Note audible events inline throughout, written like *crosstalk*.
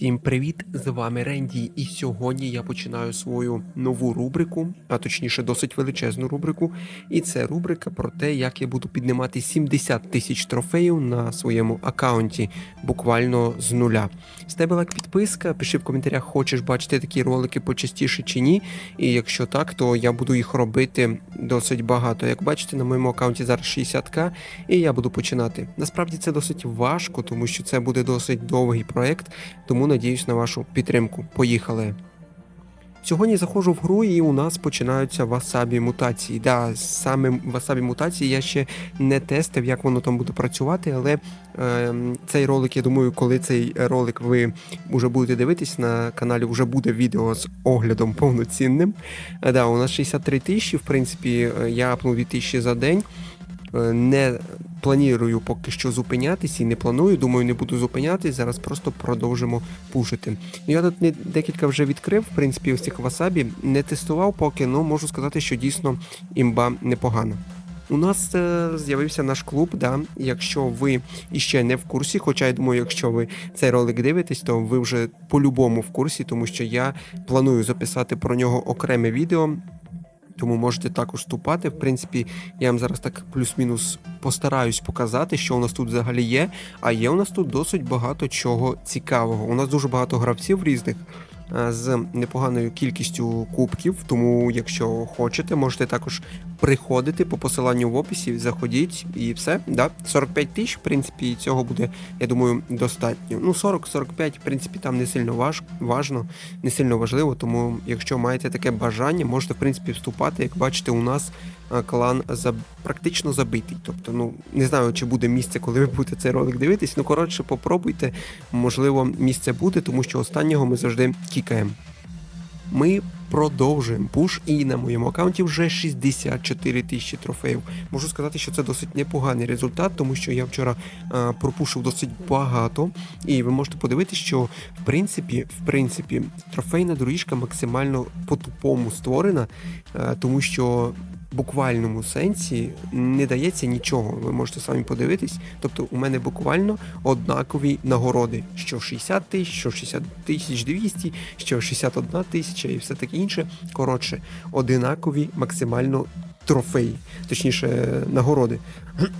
Всім привіт! З вами Ренді, і сьогодні я починаю свою нову рубрику, а точніше, досить величезну рубрику. І це рубрика про те, як я буду піднімати 70 тисяч трофеїв на своєму аккаунті, буквально з нуля. З тебе лайк підписка, пиши в коментарях, хочеш бачити такі ролики почастіше чи ні. І якщо так, то я буду їх робити досить багато. Як бачите, на моєму аккаунті зараз 60к, і я буду починати. Насправді це досить важко, тому що це буде досить довгий проект тому надіюсь на вашу підтримку. Поїхали. Сьогодні заходжу в гру і у нас починаються васабі мутації. Да, саме васабі мутації я ще не тестив, як воно там буде працювати, але е, цей ролик, я думаю, коли цей ролик ви вже будете дивитись на каналі, вже буде відео з оглядом повноцінним. Да, у нас 63 тисячі, в принципі, е, я апнув 2 тисячі за день. Е, Не планую поки що зупинятися і не планую. Думаю, не буду зупинятись. Зараз просто продовжимо пушити. Ну, Я тут не декілька вже відкрив, в принципі, ось цих васабі. Не тестував поки, але можу сказати, що дійсно імба непогана. У нас е, з'явився наш клуб. Да? Якщо ви іще не в курсі, хоча я думаю, якщо ви цей ролик дивитесь, то ви вже по-любому в курсі, тому що я планую записати про нього окреме відео. Тому можете також вступати. В принципі, я вам зараз так плюс-мінус постараюсь показати, що у нас тут взагалі є. А є у нас тут досить багато чого цікавого. У нас дуже багато гравців різних з непоганою кількістю кубків. Тому, якщо хочете, можете також приходити по посиланню в описі, заходіть і все. Да? 45 тисяч, в принципі, цього буде, я думаю, достатньо. Ну, 40-45, в принципі, там не сильно важ, важно, не сильно важливо. Тому, якщо маєте таке бажання, можете в принципі вступати. Як бачите, у нас клан за практично забитий. Тобто, ну не знаю, чи буде місце, коли ви будете цей ролик дивитись. Ну коротше, попробуйте. Можливо, місце буде, тому що останнього ми завжди кікаємо. Ми продовжуємо пуш, і на моєму аккаунті вже 64 тисячі трофеїв. Можу сказати, що це досить непоганий результат, тому що я вчора а, пропушив досить багато. І ви можете подивитися, що в принципі, в принципі, трофейна доріжка максимально по-тупому створена, а, тому що. Буквальному сенсі не дається нічого. Ви можете самі подивитись. Тобто, у мене буквально однакові нагороди, що 60 тисяч, що 60 тисяч 200, що 61 тисяча і все таке інше. Коротше, одинакові максимально трофеї, точніше, нагороди.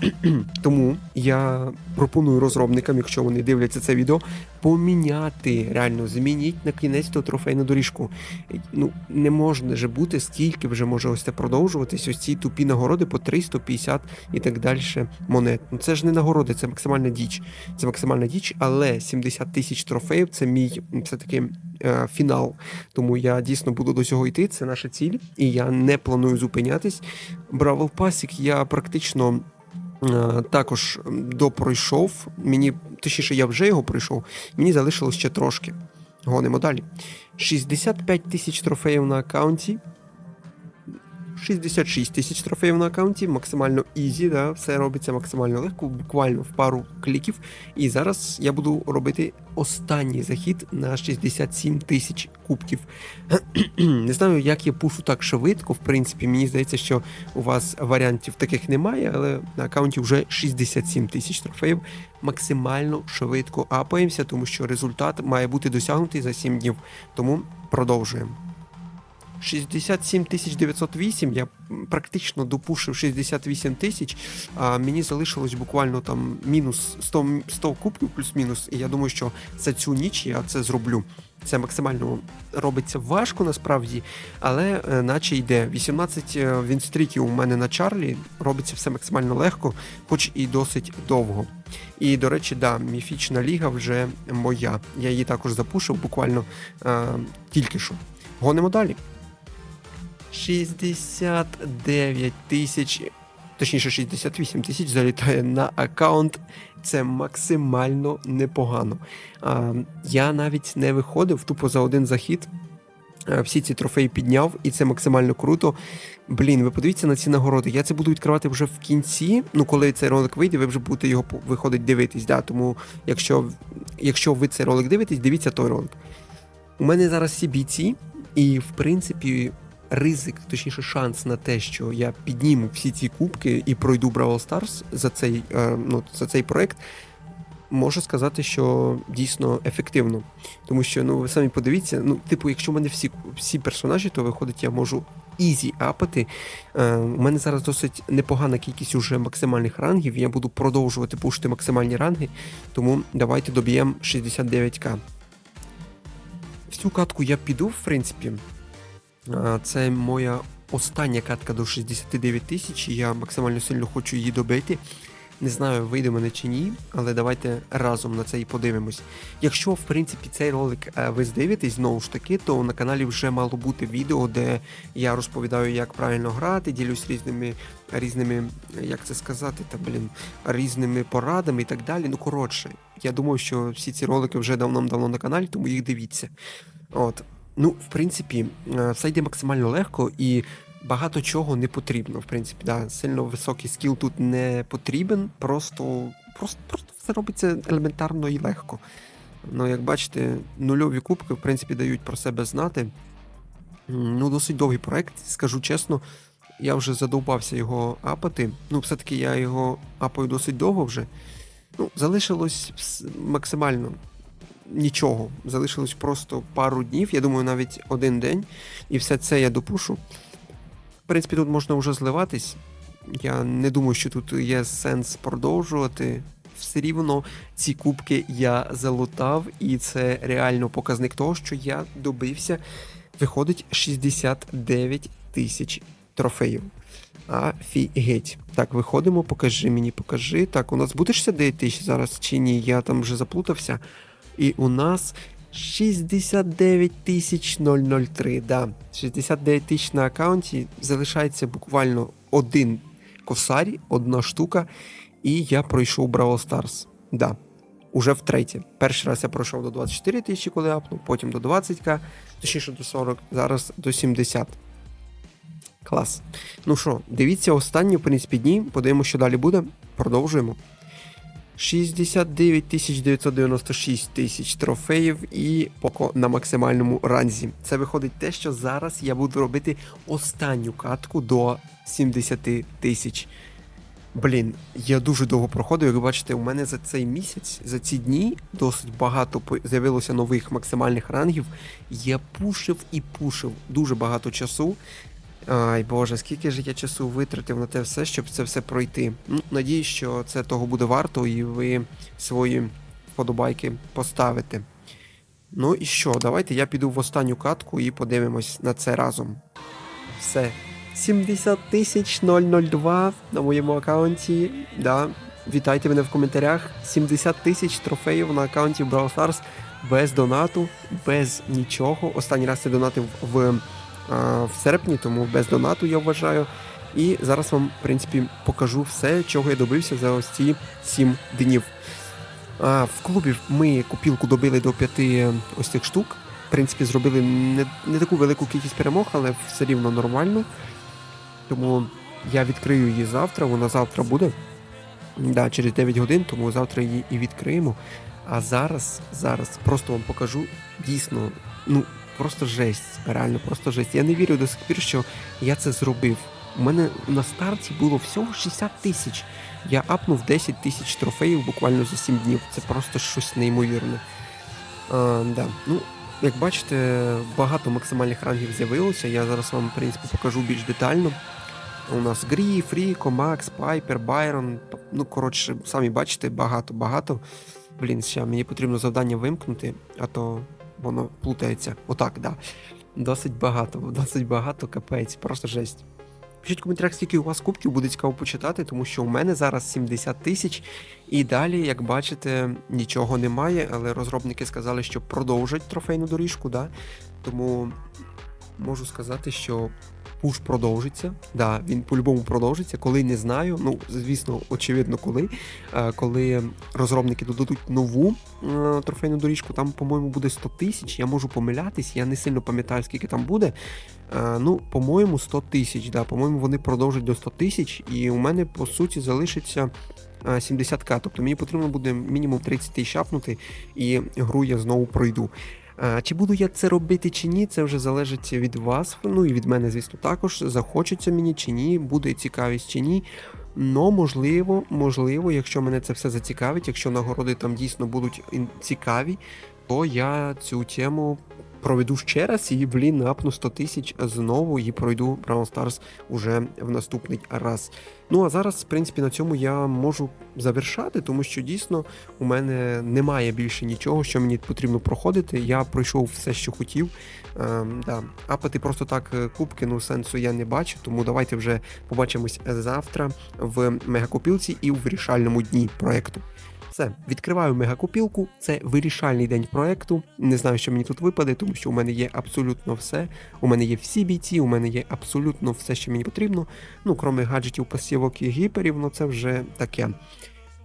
*clears throat* Тому я пропоную розробникам, якщо вони дивляться це відео, поміняти реально, змініть на кінець ту трофейну доріжку. Ну не можна же бути, скільки вже може ось це продовжуватись. Ось ці тупі нагороди по 300, 50 і так далі монет. Ну це ж не нагороди, це максимальна діч. Це максимальна діч, але 70 тисяч трофеїв це мій все таки е, фінал. Тому я дійсно буду до цього йти. Це наша ціль, і я не планую зупинятись. Бравл Пасік я практично. Е, Також допройшов. Мені точніше, я вже його пройшов. Мені залишилось ще трошки. Гонимо далі. 65 тисяч трофеїв на аккаунті. 66 тисяч трофеїв на аккаунті, максимально ізі, да, все робиться максимально легко, буквально в пару кліків. І зараз я буду робити останній захід на 67 тисяч кубків. *clears throat* Не знаю, як я пушу так швидко. В принципі, мені здається, що у вас варіантів таких немає, але на аккаунті вже 67 тисяч трофеїв. Максимально швидко апаємося, тому що результат має бути досягнутий за 7 днів. Тому продовжуємо. 67 908, я практично допушив 68 тисяч, а мені залишилось буквально там мінус 100, 100 кубків плюс-мінус, і я думаю, що за цю ніч я це зроблю. Це максимально робиться важко насправді, але е, наче йде. 18 е, вінстріків у мене на Чарлі, робиться все максимально легко, хоч і досить довго. І, до речі, да, міфічна ліга вже моя. Я її також запушив буквально е, тільки що. Гонимо далі. 69 тисяч, точніше 68 тисяч залітає на аккаунт. Це максимально непогано. А, Я навіть не виходив тупо за один захід. Всі ці трофеї підняв, і це максимально круто. Блін, ви подивіться на ці нагороди. Я це буду відкривати вже в кінці. Ну, коли цей ролик вийде, ви вже будете його виходить дивитись. Да? Тому, якщо якщо ви цей ролик дивитесь, дивіться той ролик. У мене зараз всі бійці, і в принципі ризик, точніше, шанс на те, що я підніму всі ці кубки і пройду Бравл Stars за цей, е, ну, за цей проект. можу сказати, що дійсно ефективно. Тому що, ну, ви самі подивіться, ну, типу, якщо в мене всі, всі персонажі, то виходить, я можу ізі апати. Е, у мене зараз досить непогана кількість уже максимальних рангів. Я буду продовжувати пушити максимальні ранги, тому давайте доб'ємо 69к. В цю катку я піду, в принципі. Це моя остання катка до 69 тисяч. Я максимально сильно хочу її добити. Не знаю, вийде мене чи ні, але давайте разом на це і подивимось. Якщо, в принципі, цей ролик е, ви здивитесь знову ж таки, то на каналі вже мало бути відео, де я розповідаю, як правильно грати, ділюсь різними, різними, як це сказати, та блін, різними порадами і так далі. Ну, коротше, я думаю, що всі ці ролики вже давно-давно на каналі, тому їх дивіться. От. Ну, в принципі, е, все йде максимально легко і багато чого не потрібно. В принципі, да. сильно високий скіл тут не потрібен, просто, просто, просто все робиться елементарно і легко. Ну, як бачите, нульові кубки, в принципі, дають про себе знати. Ну, досить довгий проект, скажу чесно. Я вже задовбався його апати. Ну, все-таки я його апаю досить довго вже. Ну, залишилось максимально нічого. Залишилось просто пару днів, я думаю, навіть один день. І все це я допушу. В принципі, тут можна вже зливатись. Я не думаю, що тут є сенс продовжувати. Все рівно ці кубки я залутав, і це реально показник того, що я добився. Виходить 69 тисяч трофеїв. Офігеть. Так, виходимо, покажи мені, покажи. Так, у нас буде 69 тисяч зараз чи ні? Я там вже заплутався. І у нас 69 тисяч 003. Да. 69 тисяч на аккаунті. Залишається буквально один косарь, одна штука. І я пройшов Brawl Stars. Да. Уже втретє. Перший раз я пройшов до 24 тисячі, коли апнув, потім до 20к, точніше до 40, зараз до 70. Клас. Ну що, дивіться останні, в принципі, дні. Подивимося, що далі буде. Продовжуємо. 69 996 тисяч трофеїв і поко на максимальному ранзі. Це виходить те, що зараз я буду робити останню катку до 70 тисяч. Блін, я дуже довго проходив. Як ви бачите, у мене за цей місяць, за ці дні досить багато з'явилося нових максимальних рангів. Я пушив і пушив дуже багато часу. Ай Боже, скільки ж я часу витратив на те все, щоб це все пройти. Ну, надіюсь, що це того буде варто, і ви свої вподобайки поставите. Ну і що, давайте я піду в останню катку і подивимось на це разом. Все. 70 тисяч 002 на моєму аккаунті. Да. Вітайте мене в коментарях. 70 тисяч трофеїв на аккаунті Brawl Stars без донату, без нічого. Останній раз я донатив в в серпні, тому без донату я вважаю. І зараз вам, в принципі, покажу все, чого я добився за ось ці 7 днів. А, в клубі ми купілку добили до 5 ось цих штук. В принципі, зробили не, не таку велику кількість перемог, але все рівно нормально. Тому я відкрию її завтра, вона завтра буде. Да, через 9 годин, тому завтра її і відкриємо. А зараз, зараз просто вам покажу дійсно, ну, просто жесть. Реально, просто жесть. Я не вірю до сих пір, що я це зробив. У мене на старті було всього 60 тисяч. Я апнув 10 тисяч трофеїв буквально за 7 днів. Це просто щось неймовірне. А, да. ну, як бачите, багато максимальних рангів з'явилося. Я зараз вам, в принципі, покажу більш детально. У нас Гріф, Ріко, Макс, Пайпер, Байрон. Ну, коротше, самі бачите, багато-багато. Блін, ще мені потрібно завдання вимкнути, а то воно плутається. Отак, да. Досить багато, досить багато, капець, просто жесть. Пишіть в коментарях, скільки у вас кубків, буде цікаво почитати, тому що у мене зараз 70 тисяч, і далі, як бачите, нічого немає, але розробники сказали, що продовжать трофейну доріжку, да? тому можу сказати, що пуш продовжиться. Да, він по-любому продовжиться. Коли не знаю. Ну, звісно, очевидно, коли. Е, Коли розробники додадуть нову е, трофейну доріжку, там, по-моєму, буде 100 тисяч. Я можу помилятись, я не сильно пам'ятаю, скільки там буде. Е, Ну, по-моєму, 100 тисяч. Да, по-моєму, вони продовжать до 100 тисяч, і у мене, по суті, залишиться. е, 70к, тобто мені потрібно буде мінімум 30 тисяч апнути, і гру я знову пройду. А, Чи буду я це робити чи ні, це вже залежить від вас, ну і від мене, звісно, також. Захочеться мені чи ні, буде цікавість чи ні. Но можливо, можливо, якщо мене це все зацікавить, якщо нагороди там дійсно будуть цікаві, то я цю тему проведу ще раз і, блін, апну 100 тисяч знову і пройду Brawl Stars уже в наступний раз. Ну а зараз, в принципі, на цьому я можу завершати, тому що дійсно у мене немає більше нічого, що мені потрібно проходити. Я пройшов все, що хотів. Ем, да. Апати просто так е, кубки, ну сенсу я не бачу, тому давайте вже побачимось завтра в мегакопілці і у вирішальному дні проекту. Все, відкриваю мегакупілку, Це вирішальний день проекту. Не знаю, що мені тут випаде, тому що у мене є абсолютно все. У мене є всі бійці, у мене є абсолютно все, що мені потрібно. Ну, крім гаджетів, пасівок і гіперів, ну це вже таке.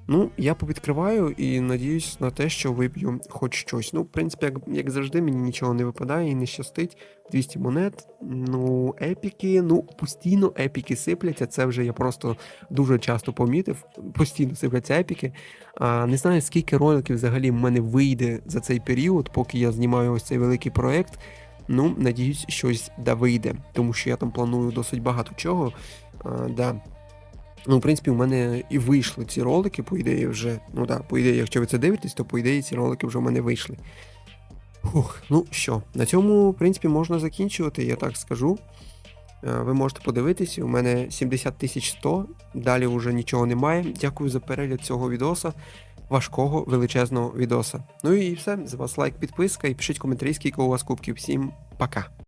Ну, я повідкриваю і надіюсь на те, що виб'ю хоч щось. Ну, в принципі, як, як завжди, мені нічого не випадає і не щастить. 200 монет. Ну, епіки, ну, постійно епіки сипляться. Це вже я просто дуже часто помітив. Постійно сипляться епіки. А, не знаю, скільки роликів взагалі в мене вийде за цей період, поки я знімаю ось цей великий проект. Ну, надіюсь, щось да вийде, тому що я там планую досить багато чого. А, да. Ну, в принципі, у мене і вийшли ці ролики, по ідеї, вже. Ну так, по ідеї, якщо ви це дивитесь, то по ідеї ці ролики вже в мене вийшли. Фух, ну що, на цьому, в принципі, можна закінчувати, я так скажу. Е, Ви можете подивитись, у мене 70 тисяч 100, далі вже нічого немає. Дякую за перегляд цього відоса, важкого величезного відоса. Ну і все, з вас лайк, підписка і пишіть коментарі, скільки у вас кубків. Всім пока.